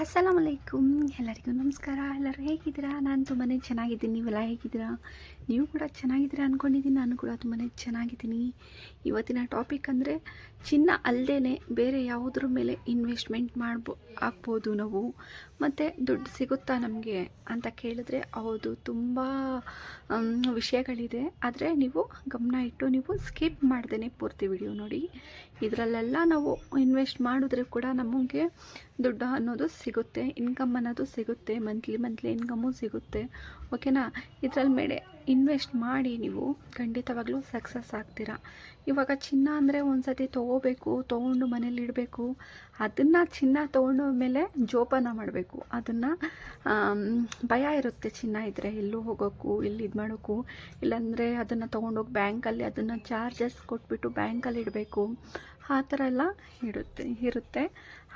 ಅಸ್ಸಲಾಮ್ ಅಲೈಕುಮ್ ಎಲ್ಲರಿಗೂ ನಮಸ್ಕಾರ. ಎಲ್ಲರೂ ಹೇಗಿದ್ದೀರಾ? ನಾನು ತುಂಬಾ ಚೆನ್ನಾಗಿದ್ದೀನಿ. ನೀವೆಲ್ಲ ಹೇಗಿದ್ದೀರಾ? ನೀವು ಕೂಡ ಚೆನ್ನಾಗಿದ್ದೀರಾ ಅಂದ್ಕೊಂಡಿದ್ದೀನಿ ನಾನು ಕೂಡ ತುಂಬಾ ಚೆನ್ನಾಗಿದ್ದೀನಿ. ಇವತ್ತಿನ ಟಾಪಿಕ್ ಅಂದರೆ ಚಿನ್ನ ಅಲ್ಲದೇ ಬೇರೆ ಯಾವುದ್ರ ಮೇಲೆ ಇನ್ವೆಸ್ಟ್ಮೆಂಟ್ ಮಾಡ್ಬೋ ಆಗ್ಬೋದು ನಾವು. ಮತ್ತು ದುಡ್ಡು ಸಿಗುತ್ತಾ ನಮಗೆ ಅಂತ ಕೇಳಿದ್ರೆ ಹೌದು, ತುಂಬ ವಿಷಯಗಳಿದೆ. ಆದರೆ ನೀವು ಗಮನ ಇಟ್ಟು ನೀವು ಸ್ಕಿಪ್ ಮಾಡ್ದೇ ಪೂರ್ತಿ ವಿಡಿಯೋ ನೋಡಿ. ಇದರಲ್ಲೆಲ್ಲ ನಾವು ಇನ್ವೆಸ್ಟ್ ಮಾಡಿದ್ರೆ ಕೂಡ ನಮಗೆ ದುಡ್ಡು ಅನ್ನೋದು ಸಿಗುತ್ತೆ ಇನ್ಕಮ್ ಅನ್ನೋದು ಸಿಗುತ್ತೆ ಮಂತ್ಲಿ ಮಂತ್ಲಿ ಇನ್ಕಮು ಸಿಗುತ್ತೆ. ಓಕೆನಾ ಇದ್ರಲ್ಲಿ ಮೇಲೆ ಇನ್ವೆಸ್ಟ್ ಮಾಡಿ ನೀವು ಖಂಡಿತವಾಗ್ಲೂ ಸಕ್ಸಸ್ ಆಗ್ತೀರಾ. ಇವಾಗ ಚಿನ್ನ ಅಂದರೆ ಒಂದು ಸತಿ ತೊಗೋಬೇಕು, ತೊಗೊಂಡು ಮನೇಲಿ ಇಡಬೇಕು. ಅದನ್ನು ಚಿನ್ನ ತೊಗೊಂಡ ಮೇಲೆ ಜೋಪಾನ ಮಾಡಬೇಕು. ಅದನ್ನು ಭಯ ಇರುತ್ತೆ ಚಿನ್ನ ಇದ್ದರೆ ಎಲ್ಲೂ ಹೋಗೋಕ್ಕೂ ಇಲ್ಲಿ ಇದು ಮಾಡೋಕ್ಕೂ. ಇಲ್ಲಾಂದರೆ ಅದನ್ನು ತೊಗೊಂಡೋಗಿ ಬ್ಯಾಂಕಲ್ಲಿ ಅದನ್ನು ಚಾರ್ಜಸ್ ಕೊಟ್ಬಿಟ್ಟು ಬ್ಯಾಂಕಲ್ಲಿ ಇಡಬೇಕು. ಆ ಥರ ಎಲ್ಲ ಇಡುತ್ತೆ, ಇರುತ್ತೆ.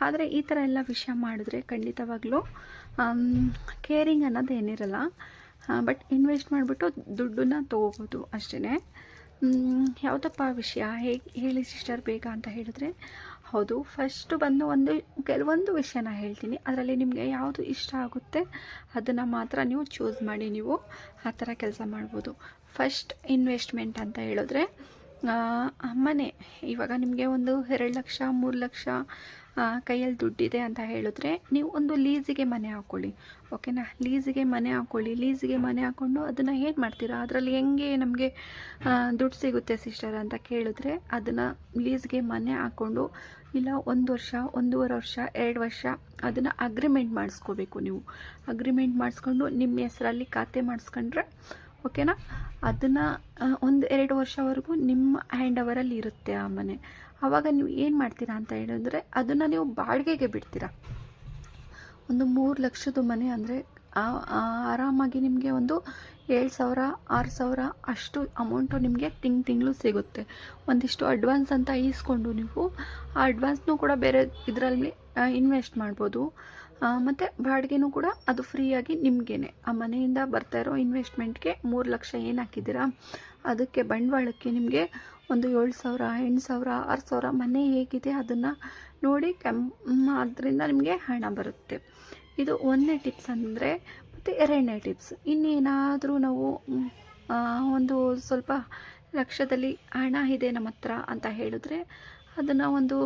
ಆದರೆ ಈ ಥರ ಎಲ್ಲ ವಿಷಯ ಮಾಡಿದ್ರೆ ಖಂಡಿತವಾಗ್ಲೂ ಕೇರಿಂಗ್ ಅನ್ನೋದು ಏನಿರಲ್ಲ. ಬಟ್ ಇನ್ವೆಸ್ಟ್ ಮಾಡಿಬಿಟ್ಟು ದುಡ್ಡನ್ನ ತೊಗೋಬೋದು ಅಷ್ಟೇ ಯಾವುದಪ್ಪ ವಿಷಯ? ಹೇಗೆ ಹೇಳಿ ಸಿಸ್ಟರ್ ಬೇಗ ಅಂತ ಹೇಳಿದ್ರೆ. ಹೌದು ಫಸ್ಟು ಬಂದು ಒಂದು, ಕೆಲವೊಂದು ವಿಷಯನ ಹೇಳ್ತೀನಿ. ಅದರಲ್ಲಿ ನಿಮಗೆ ಯಾವುದು ಇಷ್ಟ ಆಗುತ್ತೆ, ಅದನ್ನು ಮಾತ್ರ ನೀವು ಚೂಸ್ ಮಾಡಿ ನೀವು ಆ ಥರ ಕೆಲಸ ಮಾಡ್ಬೋದು. ಫಸ್ಟ್ ಇನ್ವೆಸ್ಟ್ಮೆಂಟ್ ಅಂತ ಹೇಳಿದ್ರೆ ಮನೆ, ಇವಾಗ ನಿಮಗೆ ಒಂದು ಎರಡು ಲಕ್ಷ, ಮೂರು ಲಕ್ಷ ಕೈಯಲ್ಲಿ ದುಡ್ಡಿದೆ ಅಂತ ಹೇಳಿದ್ರೆ ನೀವು ಒಂದು ಲೀಸಿಗೆ ಮನೆ ಹಾಕ್ಕೊಳ್ಳಿ ಓಕೆನಾ ಲೀಸಿಗೆ ಮನೆ ಹಾಕ್ಕೊಳ್ಳಿ ಲೀಸಿಗೆ ಮನೆ ಹಾಕ್ಕೊಂಡು ಅದನ್ನು ಏನು ಮಾಡ್ತೀರಾ? ಅದರಲ್ಲಿ ಹೆಂಗೆ ನಮಗೆ ದುಡ್ಡು ಸಿಗುತ್ತೆ ಸಿಸ್ಟರ್ ಅಂತ ಕೇಳಿದ್ರೆ ಅದನ್ನು ಲೀಸ್ಗೆ ಮನೆ ಹಾಕ್ಕೊಂಡು ಇಲ್ಲ ಒಂದು ವರ್ಷ, ಒಂದೂವರೆ ವರ್ಷ, ಎರಡು ವರ್ಷ ಅದನ್ನು ಅಗ್ರಿಮೆಂಟ್ ಮಾಡಿಸ್ಕೋಬೇಕು ನೀವು. ಅಗ್ರಿಮೆಂಟ್ ಮಾಡಿಸ್ಕೊಂಡು ನಿಮ್ಮ ಹೆಸರಲ್ಲಿ ಖಾತೆ ಮಾಡಿಸ್ಕೊಂಡ್ರೆ ಓಕೆನಾ? ಅದನ್ನು ಒಂದು ಎರಡು ವರ್ಷವರೆಗೂ ನಿಮ್ಮ ಹ್ಯಾಂಡ್ ಓವರಲ್ಲಿ ಇರುತ್ತೆ ಆ ಮನೆ. ಆವಾಗ ನೀವು ಏನು ಮಾಡ್ತೀರಾ ಅಂತ ಹೇಳಿದ್ರೆ, ಅದನ್ನು ನೀವು ಬಾಡಿಗೆಗೆ ಬಿಡ್ತೀರಾ. ಒಂದು ಮೂರು ಲಕ್ಷದ ಮನೆ ಅಂದರೆ ಆರಾಮಾಗಿ ನಿಮಗೆ ಒಂದು ಏಳು ಸಾವಿರ, ಆರು ಸಾವಿರ ಅಷ್ಟು ಅಮೌಂಟು ನಿಮಗೆ ತಿಂಗ್ ತಿಂಗಳು ಸಿಗುತ್ತೆ. ಒಂದಿಷ್ಟು ಅಡ್ವಾನ್ಸ್ ಅಂತ ಈಸ್ಕೊಂಡು ನೀವು, ಆ ಅಡ್ವಾನ್ಸ್ನೂ ಕೂಡ ಬೇರೆ ಇದರಲ್ಲಿ ಇನ್ವೆಸ್ಟ್ ಮಾಡ್ಬೋದು. ಮತ್ತು ಬಾಡಿಗೆನೂ ಕೂಡ ಅದು ಫ್ರೀಯಾಗಿ ನಿಮಗೇನೆ. ಆ ಮನೆಯಿಂದ ಬರ್ತಾ ಇರೋ ಇನ್ವೆಸ್ಟ್ಮೆಂಟ್ಗೆ ಮೂರು ಲಕ್ಷ ಏನು ಹಾಕಿದ್ದೀರಾ? ಅದಕ್ಕೆ ಬಂಡವಾಳಕ್ಕೆ ನಿಮಗೆ ಒಂದು ಏಳು ಸಾವಿರ, ಎಂಟು ಸಾವಿರ, ಆರು ಸಾವಿರ ಮನೆ ಹೇಗಿದೆ ಅದನ್ನು ನೋಡಿ ಕೆಮ್ಮ ಅದರಿಂದ ನಿಮಗೆ ಹಣ ಬರುತ್ತೆ. ಇದು ಒಂದನೇ ಟಿಪ್ಸ್ ಅಂದರೆ ಮತ್ತು ಎರಡನೇ ಟಿಪ್ಸ್. ಇನ್ನೇನಾದರೂ ನಾವು ಒಂದು ಸ್ವಲ್ಪ ಲಕ್ಷದಲ್ಲಿ ಹಣ ಇದೆ ನಮ್ಮ ಹತ್ರ ಅಂತ ಹೇಳಿದ್ರೆ ಅದನ್ನು ಒಂದು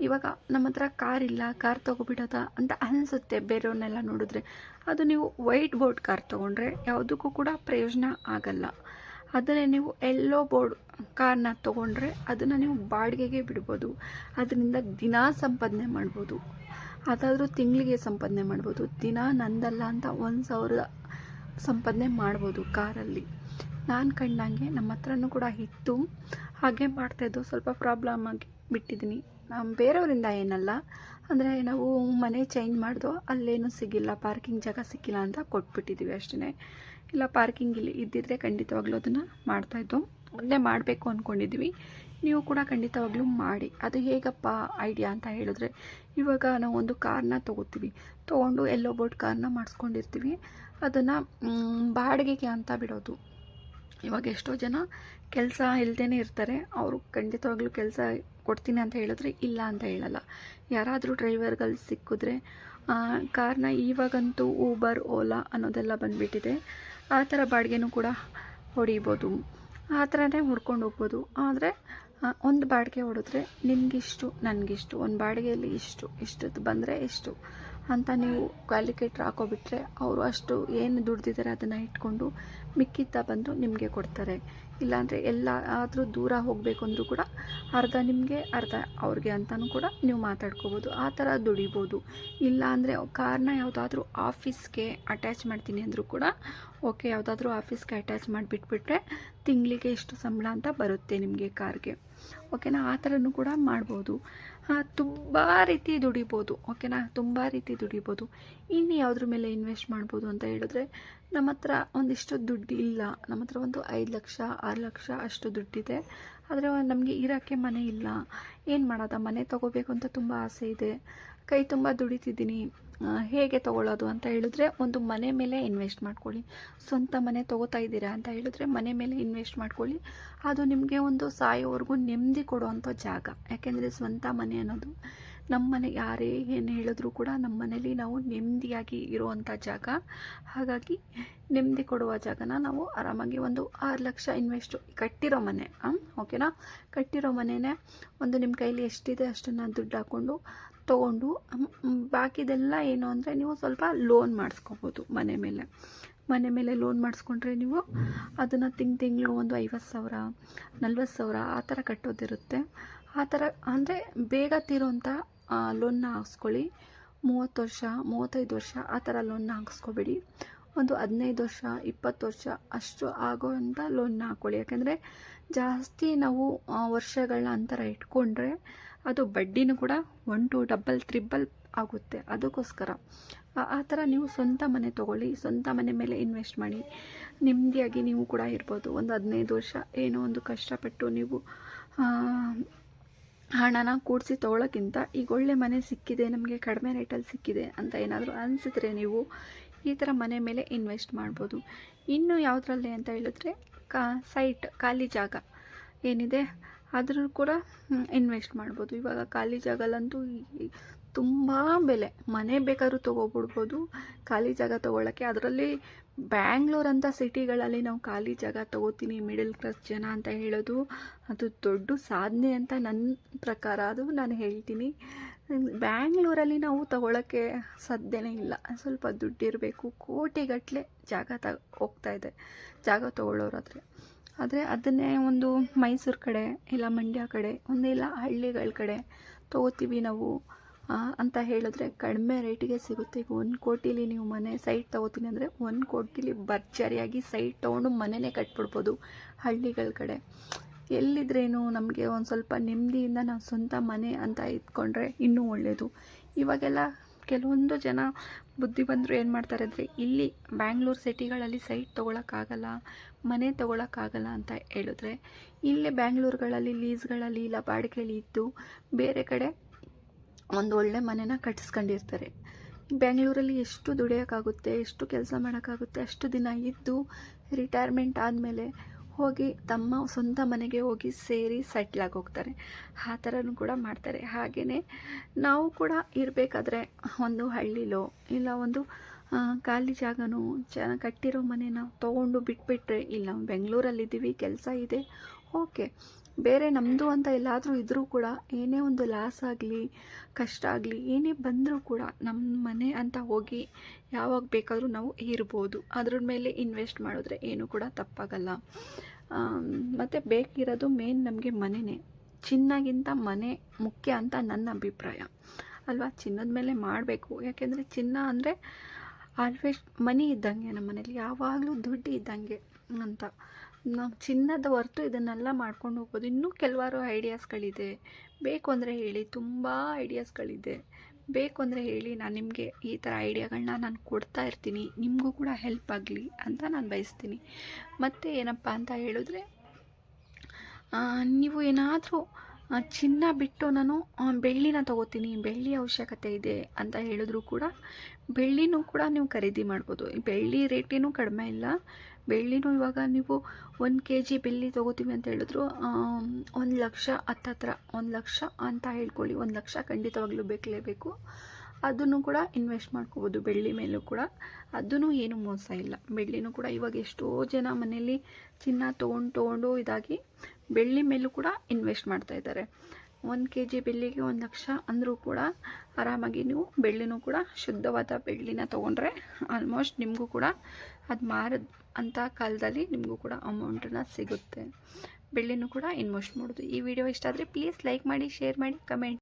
ಇವಾಗ ನಮ್ಮ ಹತ್ರ ಕಾರ್ ಇಲ್ಲ, ಕಾರ್ ತೊಗೊಬಿಡೋದ ಅಂತ ಅನಿಸುತ್ತೆ ಬೇರೆಯವ್ರನ್ನೆಲ್ಲ ನೋಡಿದ್ರೆ. ಅದು ನೀವು ವೈಟ್ ಬೋರ್ಡ್ ಕಾರ್ ತೊಗೊಂಡ್ರೆ ಯಾವುದಕ್ಕೂ ಕೂಡ ಪ್ರಯೋಜನ ಆಗಲ್ಲ. ಅದನ್ನೇ ನೀವು ಎಲ್ಲೋ ಬೋರ್ಡ್ ಕಾರ್ನ ತೊಗೊಂಡ್ರೆ ಅದನ್ನು ನೀವು ಬಾಡಿಗೆಗೆ ಬಿಡ್ಬೋದು. ಅದರಿಂದ ದಿನ ಸಂಪಾದನೆ ಮಾಡ್ಬೋದು. ಅದಾದರೂ ತಿಂಗಳಿಗೆ ಸಂಪಾದನೆ ಮಾಡ್ಬೋದು. ದಿನ ನಂದಲ್ಲ ಅಂತ ಒಂದು ಸಾವಿರ ಸಂಪಾದನೆ ಮಾಡ್ಬೋದು ಕಾರಲ್ಲಿ. ನಾನು ಕಂಡಂಗೆ ನಮ್ಮ ಹತ್ರನೂ ಕೂಡ ಇತ್ತು. ಹಾಗೆ ಮಾಡ್ತಾಯಿದ್ದು ಸ್ವಲ್ಪ ಪ್ರಾಬ್ಲಮ್ ಆಗಿ ಬಿಟ್ಟಿದ್ದೀನಿ. ನಮ್ಮ ಬೇರೆಯವರಿಂದ ಏನಲ್ಲ. ಅಂದರೆ ನಾವು ಮನೆ ಚೇಂಜ್ ಮಾಡಿದೋ ಅಲ್ಲೇನೂ ಸಿಗಿಲ್ಲ ಪಾರ್ಕಿಂಗ್ ಜಾಗ ಸಿಕ್ಕಿಲ್ಲ ಅಂತ ಕೊಟ್ಬಿಟ್ಟಿದ್ದೀವಿ ಅಷ್ಟೇ ಇಲ್ಲ ಪಾರ್ಕಿಂಗ್ ಇಲ್ಲಿ ಇದ್ದಿದ್ದರೆ ಖಂಡಿತವಾಗ್ಲೂ ಅದನ್ನು ಮಾಡ್ತಾಯಿದ್ದು ಮುಂದೆ ಮಾಡಬೇಕು ಅಂದ್ಕೊಂಡಿದ್ವಿ ನೀವು ಕೂಡ ಖಂಡಿತವಾಗ್ಲೂ ಮಾಡಿ. ಅದು ಹೇಗಪ್ಪ ಐಡಿಯಾ ಅಂತ ಹೇಳಿದ್ರೆ, ಇವಾಗ ನಾವು ಒಂದು ಕಾರ್ನ ತೊಗೋತೀವಿ. ತೊಗೊಂಡು ಎಲ್ಲೋ ಬೋಟ್ ಕಾರ್ನ ಮಾಡಿಸ್ಕೊಂಡಿರ್ತೀವಿ. ಅದನ್ನು ಬಾಡಿಗೆಗೆ ಅಂತ ಬಿಡೋದು. ಇವಾಗ ಎಷ್ಟೋ ಜನ ಕೆಲಸ ಇಲ್ಲದೇ ಇರ್ತಾರೆ. ಅವರು ಖಂಡಿತವಾಗ್ಲೂ ಕೆಲಸ ಕೊಡ್ತೀನಿ ಅಂತ ಹೇಳಿದ್ರೆ ಇಲ್ಲ ಅಂತ ಹೇಳಲ್ಲ. ಯಾರಾದರೂ ಡ್ರೈವರ್ಗಳು ಸಿಕ್ಕಿದ್ರೆ ಕಾರ್ನ ಇವಾಗಂತೂ ಊಬರ್, ಓಲಾ ಅನ್ನೋದೆಲ್ಲ ಬಂದುಬಿಟ್ಟಿದೆ. ಆ ಥರ ಬಾಡಿಗೆನೂ ಕೂಡ ಹೊಡಿಬೋದು. ಆ ಥರನೇ ಹುಡ್ಕೊಂಡು ಹೋಗ್ಬೋದು. ಆದರೆ ಒಂದು ಬಾಡಿಗೆ ಹೊಡೆದ್ರೆ ನಿಮಗಿಷ್ಟು, ನನಗಿಷ್ಟು, ಒಂದು ಬಾಡಿಗೆಯಲ್ಲಿ ಇಷ್ಟು ಇಷ್ಟದ್ದು ಬಂದರೆ ಇಷ್ಟು ಅಂತ ನೀವು ಕ್ವಾಲಿಕೇಟ್ರ್ ಹಾಕೋಬಿಟ್ರೆ ಅವರು ಅಷ್ಟು ಏನು ದುಡ್ದಿದ್ದಾರೆ ಅದನ್ನು ಇಟ್ಕೊಂಡು ಮಿಕ್ಕಿದ್ದ ಬಂದು ನಿಮಗೆ ಕೊಡ್ತಾರೆ. ಇಲ್ಲಾಂದರೆ ಎಲ್ಲ ಆದರೂ ದೂರ ಹೋಗಬೇಕು ಅಂದರೂ ಕೂಡ ಅರ್ಧ ನಿಮಗೆ, ಅರ್ಧ ಅವ್ರಿಗೆ ಅಂತಲೂ ಕೂಡ ನೀವು ಮಾತಾಡ್ಕೋಬೋದು. ಆ ಥರ ದುಡಿಬೋದು. ಇಲ್ಲಾಂದರೆ ಕಾರ್ನ ಯಾವುದಾದ್ರೂ ಆಫೀಸ್ಗೆ ಅಟ್ಯಾಚ್ ಮಾಡ್ತೀನಿ ಅಂದರೂ ಕೂಡ ಓಕೆ, ಯಾವುದಾದ್ರೂ ಆಫೀಸ್ಗೆ ಅಟ್ಯಾಚ್ ಮಾಡಿಬಿಟ್ಬಿಟ್ರೆ ತಿಂಗಳಿಗೆ ಎಷ್ಟು ಸಂಬಳ ಅಂತ ಬರುತ್ತೆ ನಿಮಗೆ ಕಾರ್ಗೆ. ಓಕೆನಾ? ಆ ಥರನೂ ಕೂಡ ಮಾಡ್ಬೋದು. ತುಂಬ ರೀತಿ ದುಡಿಬೋದು ಓಕೆನಾ ತುಂಬ ರೀತಿ ದುಡಿಬೋದು. ಇನ್ನು ಯಾವುದ್ರ ಮೇಲೆ ಇನ್ವೆಸ್ಟ್ ಮಾಡ್ಬೋದು ಅಂತ ಹೇಳಿದ್ರೆ, ನಮ್ಮ ಹತ್ರ ಒಂದಿಷ್ಟು ದುಡ್ಡು ಇಲ್ಲ. ನಮ್ಮ ಹತ್ರ ಒಂದು ಐದು ಲಕ್ಷ, ಆರು ಲಕ್ಷ ಅಷ್ಟು ದುಡ್ಡಿದೆ. ಆದರೆ ನಮಗೆ ಇರೋಕ್ಕೆ ಮನೆ ಇಲ್ಲ. ಏನು ಮಾಡೋದ? ಮನೆ ತೊಗೋಬೇಕು ಅಂತ ತುಂಬ ಆಸೆ ಇದೆ. ಕೈ ತುಂಬ ದುಡಿತಿದ್ದೀನಿ. ಹೇಗೆ ತೊಗೊಳ್ಳೋದು ಅಂತ ಹೇಳಿದ್ರೆ ಒಂದು ಮನೆ ಮೇಲೆ ಇನ್ವೆಸ್ಟ್ ಮಾಡ್ಕೊಳ್ಳಿ. ಸ್ವಂತ ಮನೆ ತೊಗೋತಾ ಇದ್ದೀರಾ ಅಂತ ಹೇಳಿದ್ರೆ ಮನೆ ಮೇಲೆ ಇನ್ವೆಸ್ಟ್ ಮಾಡ್ಕೊಳ್ಳಿ. ಅದು ನಿಮಗೆ ಒಂದು ಸಾಯೋವರೆಗೂ ನೆಮ್ಮದಿ ಕೊಡುವಂಥ ಜಾಗ. ಯಾಕೆಂದರೆ ಸ್ವಂತ ಮನೆ ಅನ್ನೋದು ನಮ್ಮ ಮನೆ ಯಾರೇ ಏನು ಹೇಳಿದ್ರು ಕೂಡ ನಮ್ಮ ಮನೇಲಿ ನಾವು ನೆಮ್ಮದಿಯಾಗಿ ಇರುವಂಥ ಜಾಗ. ಹಾಗಾಗಿ ನೆಮ್ಮದಿ ಕೊಡುವ ಜಾಗನ ನಾವು ಆರಾಮಾಗಿ ಒಂದು ಆರು ಲಕ್ಷ ಇನ್ವೆಸ್ಟು ಕಟ್ಟಿರೋ ಮನೆ ಓಕೆನಾ ಕಟ್ಟಿರೋ ಮನೆಯೇ ಒಂದು ನಿಮ್ಮ ಕೈಲಿ ಎಷ್ಟಿದೆ ಅಷ್ಟನ್ನು ದುಡ್ಡು ಹಾಕ್ಕೊಂಡು ತೊಗೊಂಡು ಬಾಕಿದೆಲ್ಲ ಏನು ಅಂದರೆ ನೀವು ಸ್ವಲ್ಪ ಲೋನ್ ಮಾಡಿಸ್ಕೋಬೋದು ಮನೆ ಮೇಲೆ. ಮನೆ ಮೇಲೆ ಲೋನ್ ಮಾಡಿಸ್ಕೊಂಡ್ರೆ ನೀವು ಅದನ್ನು ತಿಂಗ್ ತಿಂಗಳು ಒಂದು ಐವತ್ತು ಸಾವಿರ ನಲ್ವತ್ತು ಸಾವಿರ ಆ ಥರ ಕಟ್ಟೋದಿರುತ್ತೆ. ಆ ಥರ ಅಂದರೆ ಬೇಗ ತೀರೋಂಥ ಲೋನ್ನ ಹಾಕ್ಸ್ಕೊಳ್ಳಿ. ಮೂವತ್ತು ವರ್ಷ, ಮೂವತ್ತೈದು ವರ್ಷ ಆ ಥರ ಲೋನ್ನ ಹಾಕ್ಸ್ಕೊಬೇಡಿ. ಒಂದು ಹದಿನೈದು ವರ್ಷ, ಇಪ್ಪತ್ತು ವರ್ಷ ಅಷ್ಟು ಆಗೋ ಆಗೋವಂಥ ಲೋನ್ನ ಹಾಕ್ಕೊಳ್ಳಿ. ಯಾಕೆಂದರೆ ಜಾಸ್ತಿ ನಾವು ವರ್ಷಗಳನ್ನ ಅಂತರ ಇಟ್ಕೊಂಡ್ರೆ ಅದು ಬಡ್ಡಿನೂ ಕೂಡ ಒನ್ ಟು ಡಬಲ್ ತ್ರಿಬಲ್ ಆಗುತ್ತೆ. ಅದಕ್ಕೋಸ್ಕರ. ಆ ಥರ ನೀವು ಸ್ವಂತ ಮನೆ ತೊಗೊಳ್ಳಿ. ಸ್ವಂತ ಮನೆ ಮೇಲೆ ಇನ್ವೆಸ್ಟ್ ಮಾಡಿ. ನೆಮ್ಮದಿಯಾಗಿ ನೀವು ಕೂಡ ಇರ್ಬೋದು. ಒಂದು ಹದಿನೈದು ವರ್ಷ ಏನೋ ಒಂದು ಕಷ್ಟಪಟ್ಟು ನೀವು ಹಣನ ಕೂಡಿಸಿ ತಗೊಳ್ಳೋಕ್ಕಿಂತ ಈಗ ಒಳ್ಳೆ ಮನೆ ಸಿಕ್ಕಿದೆ, ನಮಗೆ ಕಡಿಮೆ ರೇಟಲ್ಲಿ ಸಿಕ್ಕಿದೆ ಅಂತ ಏನಾದರೂ ಅನಿಸಿದ್ರೆ ನೀವು ಈ ಥರ ಮನೆ ಮೇಲೆ ಇನ್ವೆಸ್ಟ್ ಮಾಡ್ಬೋದು. ಇನ್ನು ಯಾವುದ್ರಲ್ಲಿ ಅಂತ ಹೇಳಿದ್ರೆ, ಕಾ, ಸೈಟ್, ಖಾಲಿ ಜಾಗ ಏನಿದೆ ಅದ್ರೂ ಕೂಡ ಇನ್ವೆಸ್ಟ್ ಮಾಡ್ಬೋದು. ಇವಾಗ ಖಾಲಿ ಜಾಗಲ್ಲಂತೂ ತುಂಬ ಬೆಲೆ. ಮನೆ ಬೇಕಾದ್ರೂ ತೊಗೊಬಿಡ್ಬೋದು, ಖಾಲಿ ಜಾಗ ತೊಗೊಳಕ್ಕೆ. ಅದರಲ್ಲಿ ಬ್ಯಾಂಗ್ಳೂರ್ ಅಂತ ಸಿಟಿಗಳಲ್ಲಿ ನಾವು ಖಾಲಿ ಜಾಗ ತಗೋತೀನಿ, ಮಿಡಲ್ ಕ್ಲಾಸ್ ಜನ ಅಂತ ಹೇಳೋದು ಅದು ದೊಡ್ಡ ಸಾಧನೆ ಅಂತ ನನ್ನ ಪ್ರಕಾರ. ಅದು ನಾನು ಹೇಳ್ತೀನಿ. ಬ್ಯಾಂಗ್ಳೂರಲ್ಲಿ ನಾವು ತಗೊಳ್ಳೋಕ್ಕೆ ಸಾಧ್ಯನೇ ಇಲ್ಲ. ಸ್ವಲ್ಪ ದುಡ್ಡಿರಬೇಕು. ಕೋಟಿಗಟ್ಟಲೆ ಜಾಗ ತ, ಹೋಗ್ತಾ ಇದೆ. ಜಾಗ ತಗೊಳ್ಳೋರಾದರೆ ಆದರೆ ಅದನ್ನೇ ಒಂದು ಮೈಸೂರು ಕಡೆ, ಇಲ್ಲ ಮಂಡ್ಯ ಕಡೆ, ಒಂದಿಲ್ಲ ಹಳ್ಳಿಗಳ ಕಡೆ ತಗೋತೀವಿ ನಾವು. ಅಂತ ಹೇಳಿದ್ರೆ ಕಡಿಮೆ ರೇಟಿಗೆ ಸಿಗುತ್ತೆ. ಈಗ ಒಂದು ಕೋಟಿಲಿ ನೀವು ಮನೆ ಸೈಟ್ ತೊಗೋತೀನಿ ಅಂದರೆ ಒಂದು ಕೋಟಿಲಿ ಭರ್ಜರಿಯಾಗಿ ಸೈಟ್ ತೊಗೊಂಡು ಮನೆಯೇ ಕಟ್ಬಿಡ್ಬೋದು ಹಳ್ಳಿಗಳ ಕಡೆ. ಎಲ್ಲಿದ್ರೇನು ನಮಗೆ ಒಂದು ಸ್ವಲ್ಪ ನೆಮ್ಮದಿಯಿಂದ ನಾವು ಸ್ವಂತ ಮನೆ ಅಂತ ಇಟ್ಕೊಂಡ್ರೆ ಇನ್ನೂ ಒಳ್ಳೆಯದು ಇವಾಗೆಲ್ಲ ಕೆಲವೊಂದು ಜನ ಬುದ್ಧಿ ಬಂದರು ಏನು ಮಾಡ್ತಾರೆ ಅಂದರೆ ಇಲ್ಲಿ ಬ್ಯಾಂಗ್ಳೂರು ಸಿಟಿಗಳಲ್ಲಿ ಸೈಟ್ ತೊಗೊಳಕ್ಕಾಗಲ್ಲ ಮನೆ ತೊಗೊಳಕ್ಕಾಗಲ್ಲ ಅಂತ ಹೇಳಿದ್ರೆ ಇಲ್ಲೇ ಬ್ಯಾಂಗ್ಳೂರುಗಳಲ್ಲಿ ಲೀಸ್ಗಳಲ್ಲಿ ಇಲ್ಲ ಬಾಡಿಗೆಲಿ ಇದ್ದು ಬೇರೆ ಕಡೆ ಒಂದು ಒಳ್ಳೆ ಮನೆನ ಕಟ್ಟಿಸ್ಕೊಂಡಿರ್ತಾರೆ. ಬೆಂಗಳೂರಲ್ಲಿ ಎಷ್ಟು ದುಡಿಯೋಕ್ಕಾಗುತ್ತೆ, ಎಷ್ಟು ಕೆಲಸ ಮಾಡೋಕ್ಕಾಗುತ್ತೆ, ಅಷ್ಟು ದಿನ ಇದ್ದು ರಿಟೈರ್ಮೆಂಟ್ ಆದಮೇಲೆ ಹೋಗಿ ತಮ್ಮ ಸ್ವಂತ ಮನೆಗೆ ಹೋಗಿ ಸೇರಿ ಸೆಟ್ಲಾಗಿ ಹೋಗ್ತಾರೆ. ಆ ಥರನೂ ಕೂಡ ಮಾಡ್ತಾರೆ. ಹಾಗೆಯೇ ನಾವು ಕೂಡ ಇರಬೇಕಾದ್ರೆ ಒಂದು ಹಳ್ಳಿಲೋ ಇಲ್ಲ ಒಂದು ಖಾಲಿ ಜಾಗನೂ ಜನ ಕಟ್ಟಿರೋ ಮನೆನ ತೊಗೊಂಡು ಬಿಟ್ಬಿಟ್ರೆ ಇಲ್ಲ ನಾವು ಬೆಂಗಳೂರಲ್ಲಿದ್ದೀವಿ, ಕೆಲಸ ಇದೆ, ಓಕೆ. ಬೇರೆ ನಮ್ಮದು ಅಂತ ಎಲ್ಲಾದರೂ ಇದ್ದರೂ ಕೂಡ ಏನೇ ಒಂದು ಲಾಸ್ ಆಗಲಿ, ಕಷ್ಟ ಆಗಲಿ, ಏನೇ ಬಂದರೂ ಕೂಡ ನಮ್ಮ ಮನೆ ಅಂತ ಹೋಗಿ ಯಾವಾಗ ಬೇಕಾದರೂ ನಾವು ಇರ್ಬೋದು. ಅದ್ರ ಮೇಲೆ ಇನ್ವೆಸ್ಟ್ ಮಾಡಿದ್ರೆ ಏನು ಕೂಡ ತಪ್ಪಾಗಲ್ಲ. ಮತ್ತು ಬೇಕಿರೋದು ಮೇನ್ ನಮಗೆ ಮನೆಯೇ ಚಿನ್ನಗಿಂತ ಮನೆ ಮುಖ್ಯ ಅಂತ ನನ್ನ ಅಭಿಪ್ರಾಯ. ಅಲ್ವಾ? ಚಿನ್ನದ ಮೇಲೆ ಮಾಡಬೇಕು. ಯಾಕೆಂದರೆ ಚಿನ್ನ ಅಂದರೆ ಆಲ್ವೇಸ್ ಮನಿ ಇದ್ದಂಗೆ ನಮ್ಮ ಮನೇಲಿ. ಯಾವಾಗಲೂ ದುಡ್ಡು ಇದ್ದಂಗೆ ಅಂತ. ನಾವು ಚಿನ್ನದ ಹೊರತು ಇದನ್ನೆಲ್ಲ ಮಾಡ್ಕೊಂಡು ಹೋಗ್ಬೋದು. ಇನ್ನೂ ಕೆಲವಾರು ಐಡಿಯಾಸ್ಗಳಿದೆ. ಬೇಕು ಅಂದರೆ ಹೇಳಿ, ತುಂಬ ಐಡಿಯಾಸ್ಗಳಿದೆ. ಬೇಕು ಅಂದರೆ ಹೇಳಿ, ನಾನು ನಿಮಗೆ ಈ ಥರ ಐಡಿಯಾಗಳನ್ನ ನಾನು ಕೊಡ್ತಾ ಇರ್ತೀನಿ. ನಿಮಗೂ ಕೂಡ ಹೆಲ್ಪ್ ಆಗಲಿ ಅಂತ ನಾನು ಬಯಸ್ತೀನಿ. ಮತ್ತು ಏನಪ್ಪ ಅಂತ ಹೇಳಿದ್ರೆ ನೀವು ಏನಾದರೂ ಚಿನ್ನ ಬಿಟ್ಟು ನಾನು ಬೆಳ್ಳಿನ ತೊಗೋತೀನಿ. ಬೆಳ್ಳಿ ಅವಶ್ಯಕತೆ ಇದೆ ಅಂತ ಹೇಳಿದ್ರು ಕೂಡ, ಬೆಳ್ಳಿನೂ ಕೂಡ ನೀವು ಖರೀದಿ ಮಾಡ್ಬೋದು. ಬೆಳ್ಳಿ ರೇಟೇನೂ ಕಡಿಮೆ ಇಲ್ಲ. ಬೆಳ್ಳಿನೂ ಇವಾಗ ನೀವು ಒಂದು ಕೆ ಜಿ ಬೆಳ್ಳಿ ತೊಗೋತೀವಿ ಅಂತ ಹೇಳಿದ್ರು ಒಂದು ಲಕ್ಷ ಹತ್ತತ್ರ, ಒಂದು ಲಕ್ಷ ಅಂತ ಹೇಳ್ಕೊಳ್ಳಿ, ಒಂದು ಲಕ್ಷ ಖಂಡಿತವಾಗ್ಲೂ ಬೇಕಲೇಬೇಕು ಅದನ್ನು ಕೂಡ ಇನ್ವೆಸ್ಟ್ ಮಾಡ್ಕೋಬೋದು, ಬೆಳ್ಳಿ ಮೇಲೂ ಕೂಡ. ಅದನ್ನು ಏನು ಮೋಸ ಇಲ್ಲ. ಬೆಳ್ಳಿನೂ ಕೂಡ ಇವಾಗ ಎಷ್ಟೋ ಜನ ಮನೆಯಲ್ಲಿ ಚಿನ್ನ ತೊಗೊಂಡು ತೊಗೊಂಡು ಇದಾಗಿ ಬೆಳ್ಳಿ ಮೇಲೂ ಕೂಡ ಇನ್ವೆಸ್ಟ್ ಮಾಡ್ತಾ ಇದ್ದಾರೆ. ಒಂದು ಕೆ ಜಿ ಬೆಳ್ಳಿಗೆ ಒಂದು ಲಕ್ಷ ಅಂದರೂ ಕೂಡ ಆರಾಮಾಗಿ ನೀವು ಬೆಳ್ಳಿನೂ ಕೂಡ ಶುದ್ಧವಾದ ಬೆಳ್ಳಿನ ತೊಗೊಂಡ್ರೆ ಆಲ್ಮೋಸ್ಟ್ ನಿಮಗೂ ಕೂಡ ಅದು ಮಾರದ ಅಂಥ ಕಾಲದಲ್ಲಿ ನಿಮಗೂ ಕೂಡ ಅಮೌಂಟನ್ನು ಸಿಗುತ್ತೆ. ಬೆಳ್ಳಿನೂ ಕೂಡ ಇನ್ವೆಸ್ಟ್ ಮಾಡೋದು. ಈ ವಿಡಿಯೋ ಇಷ್ಟ ಆದರೆ ಪ್ಲೀಸ್ ಲೈಕ್ ಮಾಡಿ ಶೇರ್ ಮಾಡಿ ಕಮೆಂಟ್